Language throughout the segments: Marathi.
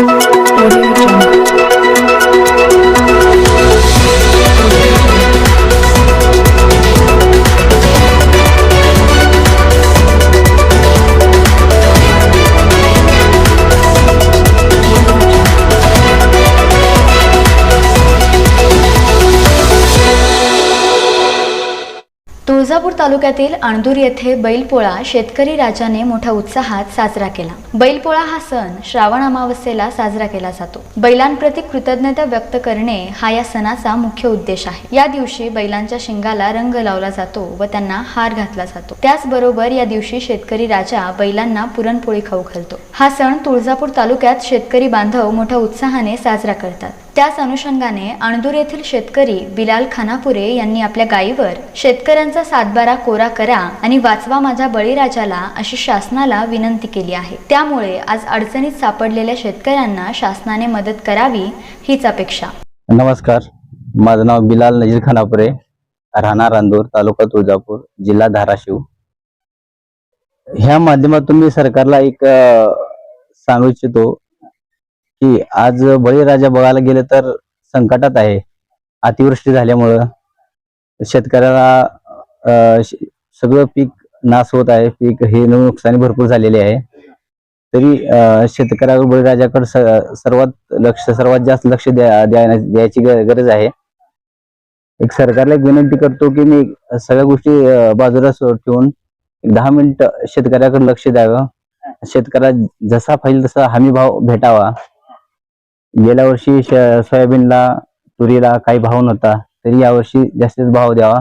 Música तुळजापूर तालुक्यातील अणदूर येथे बैलपोळा शेतकरी राजाने मोठ्या उत्साहात साजरा केला. बैलपोळा हा सण श्रावण अमावस्येला साजरा केला जातो. बैलांप्रती कृतज्ञता व्यक्त करणे हा या सणाचा मुख्य उद्देश आहे. या दिवशी बैलांच्या शिंगाला रंग लावला जातो व त्यांना हार घातला जातो. त्याचबरोबर या दिवशी शेतकरी राजा बैलांना पुरणपोळी खाऊ घालतो. हा सण तुळजापूर तालुक्यात शेतकरी बांधव मोठ्या उत्साहाने साजरा करतात. त्याच अनुषंगाने अणदूर येथील शेतकरी बिलाल खानापुरे यांनी आपल्या गायीवर शेतकऱ्यांचा सातबारा कोरा करा आणि वाचवा माझ्या बळीराजाला अशी शासनाला विनंती केली आहे. त्यामुळे आज अडचणीत सापडलेल्या शेतकऱ्यांना शासनाने मदत करावी हीच अपेक्षा. नमस्कार. माझं नाव बिलाल नजीर खानापुरे राहणार अंदूर तालुका तुळजापूर जिल्हा धाराशिव. ह्या माध्यमातून मी सरकारला एक सांगू इच्छितो की आज बळीराजा बघायला गेलं तर संकटात आहे. अतिवृष्टी झाल्यामुळं शेतकऱ्याला सगळं पीक नाश होत आहे. पीक हे नुकसानी भरपूर झालेली आहे. तरी शेतकऱ्यावर बळीराजाकडे सर्वात लक्ष सर्वात जास्त लक्ष द्या द्यायची गरज आहे. एक सरकारला एक विनंती करतो की मी सगळ्या गोष्टी बाजूला ठेवून दहा मिनिट शेतकऱ्याकडे लक्ष द्यावं. शेतकऱ्याला जसा पाहिजे तसा हमी भाव भेटावा. गेल्या वर्षी श- सोयाबीनला तुरीला काही भाव नव्हता तरी यावर्षी जास्तीत भाव द्यावा.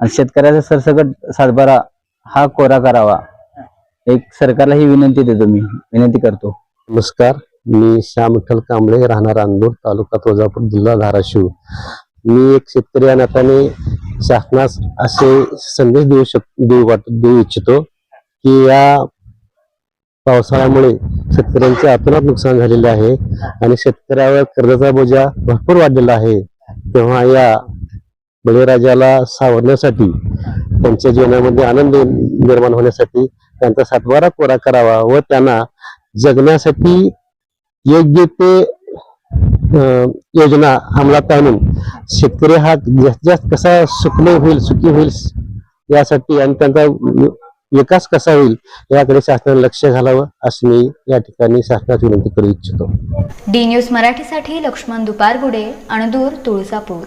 आणि शेतकऱ्याचा सरसकट सातबारा हा कोरा करावा. एक सरकारला ही विनंती देतो मी. विनंती करतो. नमस्कार. मी श्याम विठ्ठल कांबळे राहणार अंदूर तालुका तुळजापूर जिल्हा धाराशिव. मी एक शेतकरी या नात्याने शासनास असे संदेश देऊ शक देऊ वाट देऊ इच्छितो की या पावसाळ्यामुळे शेतकऱ्यांचे अतोनात नुकसान झालेले आहे आणि शेतकऱ्यावर कर्जाचा बोजा भरपूर वाढलेला आहे. तेव्हा या बळीराजाला सावरण्यासाठी त्यांच्या जीवनामध्ये आनंद निर्माण होण्यासाठी त्यांचा सातबारा कोरा करावा व त्यांना जगण्यासाठी योग्य ते योजना अंमलात आणून शेतकरी हा जास्त जास्त कसा सुखमय होईल सुखी होईल यासाठी आणि त्यांचा विकास कसा होईल याकडे शासनाने लक्ष घालावं असं मी या ठिकाणी शासनाची विनंती करू इच्छितो. डी न्यूज मराठीसाठी लक्ष्मण दुपारगुडे अणदूर तुळजापूर.